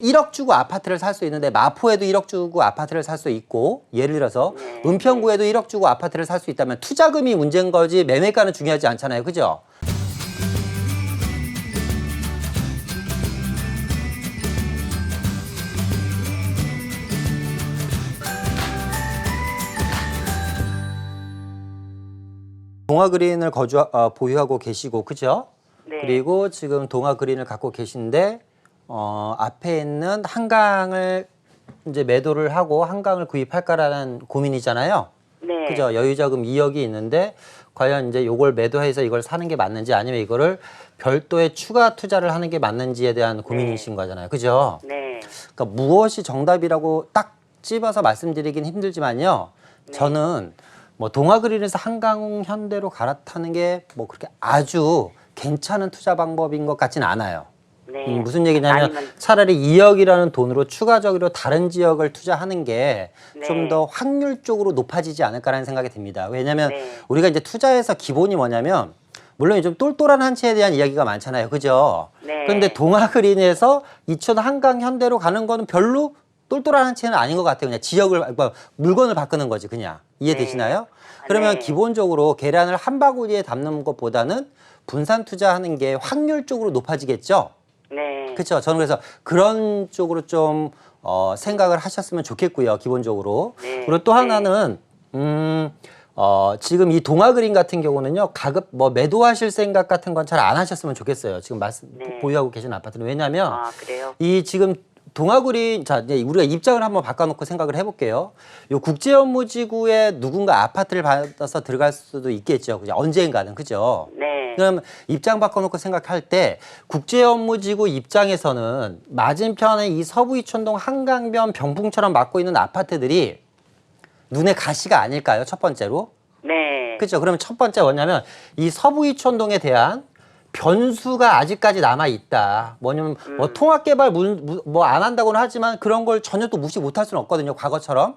1억 주고 아파트를 살 수 있는데 마포에도 1억 주고 아파트를 살 수 있고 예를 들어서 은평구에도 1억 주고 아파트를 살 수 있다면 투자금이 문제인 거지 매매가는 중요하지 않잖아요. 그죠? 동아그린을 거주 어, 보유하고 계시고 그죠? 네. 그리고 지금 동아그린을 갖고 계신데 어, 앞에 있는 한강을 이제 매도를 하고 한강을 구입할까라는 고민이잖아요. 네. 그죠? 여유자금 2억이 있는데 과연 이제 요걸 매도해서 이걸 사는 게 맞는지 아니면 이거를 별도의 추가 투자를 하는 게 맞는지에 대한 고민이신 거잖아요. 그죠? 네. 그러니까 무엇이 정답이라고 딱 집어서 말씀드리긴 힘들지만요. 저는 뭐 동아그린에서 한강 현대로 갈아타는 게 뭐 그렇게 아주 괜찮은 투자 방법인 것 같지는 않아요. 네. 음, 무슨 얘기냐면 아니면 차라리 2억이라는 돈으로 추가적으로 다른 지역을 투자하는 게 네. 좀더 확률적으로 높아지지 않을까라는 생각이 듭니다. 왜냐하면 네. 우리가 이제 투자에서 기본이 뭐냐면 물론 좀 똘똘한 한 채에 대한 이야기가 많잖아요. 그죠? 네. 그런데 동아그린에서 이천 한강 현대로 가는 거는 별로 똘똘한 한 채는 아닌 것 같아요. 그냥 지역을 뭐 물건을 바꾸는 거지 그냥 이해되시나요? 그러면 네. 기본적으로 계란을 한 바구니에 담는 것보다는 분산 투자하는 게 확률적으로 높아지겠죠. 네. 그렇죠. 저는 그래서 그런 쪽으로 좀 어, 생각을 하셨으면 좋겠고요. 기본적으로. 네. 그리고 또 네. 하나는 음, 어, 지금 이 동아그린 같은 경우는요. 가급 뭐 매도하실 생각 같은 건 잘 안 하셨으면 좋겠어요. 지금 말씀 네. 보유하고 계신 아파트는 왜냐하면 아, 그래요? 이 지금 동아구리 자 이제 우리가 입장을 한번 바꿔놓고 생각을 해볼게요. 요 국제 업무 지구에 누군가 아파트를 받아서 들어갈 수도 있겠죠. 그죠? 언젠가는 그죠. 네. 그럼 입장 바꿔놓고 생각할 때 국제 업무지구 입장에서는 맞은편에 이 서부 이촌동 한강변 병풍처럼 막고 있는 아파트들이 눈에 가시가 아닐까요? 첫 번째로. 네. 그렇죠. 그러면 첫 번째 뭐냐면 이 서부 이촌동에 대한 변수가 아직까지 남아 있다. 뭐냐면 뭐 통합 개발 뭐 안 한다고는 하지만 그런 걸 전혀 또 무시 못할 수는 없거든요. 과거처럼.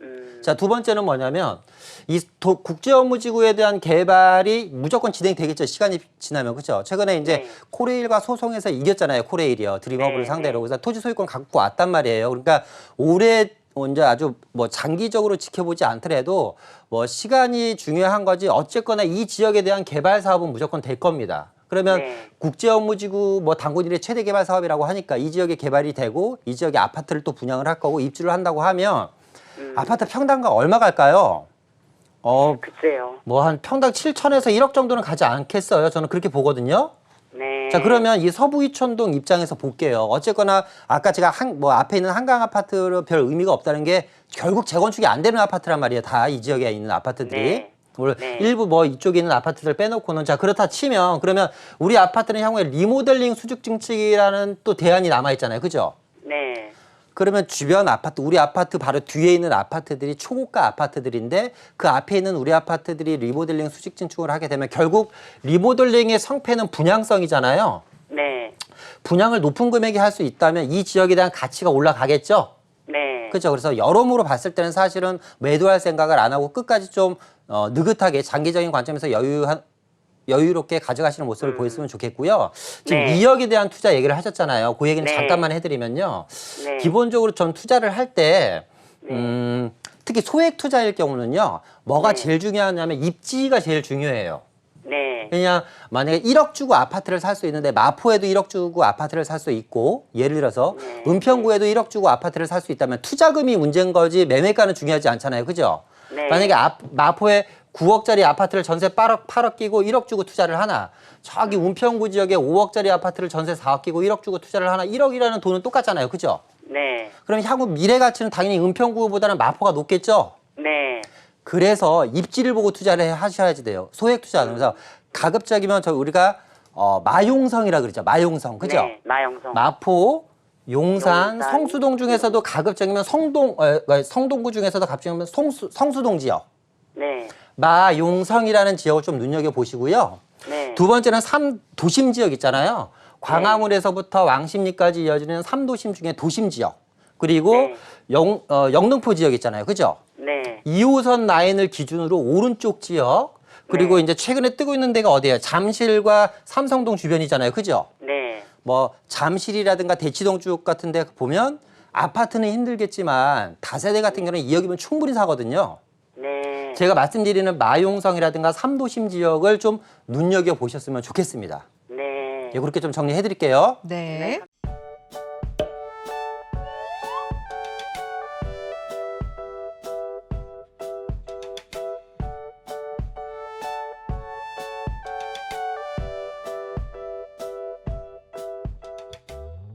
음, 자, 두 번째는 뭐냐면 이 도- 국제 업무 지구에 대한 개발이 무조건 진행되겠죠. 시간이 지나면 그렇죠. 최근에 이제 네. 코레일과 소송에서 이겼잖아요. 코레일이요. 드림허브를 네, 상대로. 그래서 토지 소유권 갖고 왔단 말이에요. 그러니까 올해 이제 아주 뭐 장기적으로 지켜보지 않더라도 뭐 시간이 중요한 거지 어쨌거나 이 지역에 대한 개발 사업은 무조건 될 겁니다. 그러면 네. 국제 업무지구 뭐 당군일의 최대 개발 사업이라고 하니까 이 지역에 개발이 되고 이 지역에 아파트를 또 분양을 할 거고 입주를 한다고 하면 음. 아파트 평당가 얼마 갈까요? 어, 글쎄요. 뭐 한 평당 7천에서 1억 정도는 가지 않겠어요. 저는 그렇게 보거든요. 네. 자, 그러면 이 서부 이촌동 입장에서 볼게요. 어쨌거나 아까 제가 한, 뭐 앞에 있는 한강 아파트로 별 의미가 없다는 게 결국 재건축이 안 되는 아파트란 말이에요. 다 이 지역에 있는 아파트들이. 네. 물론 네. 일부 뭐 이쪽에 있는 아파트들 빼놓고는 자 그렇다 치면 그러면 우리 아파트는 향후에 리모델링 수직 증축이라는 또 대안이 남아 있잖아요. 그죠? 네. 그러면 주변 아파트, 우리 아파트 바로 뒤에 있는 아파트들이 초고가 아파트들인데 그 앞에 있는 우리 아파트들이 리모델링 수직 증축을 하게 되면 결국 리모델링의 성패는 분양성이잖아요. 네. 분양을 높은 금액에 할 수 있다면 이 지역에 대한 가치가 올라가겠죠. 네. 그렇죠. 그래서 여러모로 봤을 때는 사실은 매도할 생각을 안 하고 끝까지 좀 어, 느긋하게 장기적인 관점에서 여유 한 여유롭게 가져가시는 모습을 보였으면 좋겠고요. 지금 네. 2억에 대한 투자 얘기를 하셨잖아요. 그 얘기는 네. 잠깐만 해드리면요. 네. 기본적으로 전 투자를 할 때 음, 특히 소액 투자일 경우는요. 뭐가 네. 제일 중요하냐면 입지가 제일 중요해요. 네. 그냥 만약에 1억 주고 아파트를 살 수 있는데 마포에도 1억 주고 아파트를 살 수 있고 예를 들어서 네. 은평구에도 1억 주고 아파트를 살 수 있다면 투자금이 문제인 거지 매매가는 중요하지 않잖아요. 그죠? 네. 만약에 아, 마포에 9억짜리 아파트를 전세 8억, 8억 끼고 1억 주고 투자를 하나 저기 은평구 지역에 5억짜리 아파트를 전세 4억 끼고 1억 주고 투자를 하나 1억이라는 돈은 똑같잖아요. 그죠? 네. 그럼 향후 미래 가치는 당연히 은평구보다는 마포가 높겠죠? 네. 그래서 입지를 보고 투자를 하셔야지 돼요. 소액 투자는 그래서 가급적이면 저 우리가 어, 마용성이라 그러죠. 마용성. 그죠? 네. 마영성. 마포, 용산, 용산. 성수동 중에서도 가급적이면 성동 어, 어, 성동구 중에서도 가급적이면 성수, 성수동 지역. 네. 마용성이라는 지역을 좀 눈여겨 보시고요. 네. 두 번째는 삼 도심 지역 있잖아요. 광화문에서부터 왕십리까지 이어지는 삼도심 중에 도심 지역. 그리고 네. 영, 어, 영등포 지역 있잖아요. 그죠? 네. 2호선 라인을 기준으로 오른쪽 지역 그리고 네. 이제 최근에 뜨고 있는 데가 어디예요? 잠실과 삼성동 주변이잖아요. 그죠? 네. 뭐 잠실이라든가 대치동 쪽 같은 데 보면 아파트는 힘들겠지만 다세대 같은 경우는 2억이면 충분히 사거든요. 네. 제가 말씀드리는 마용성이라든가 삼도심 지역을 좀 눈여겨 보셨으면 좋겠습니다. 네. 예, 그렇게 좀 정리해 드릴게요. 네. 네.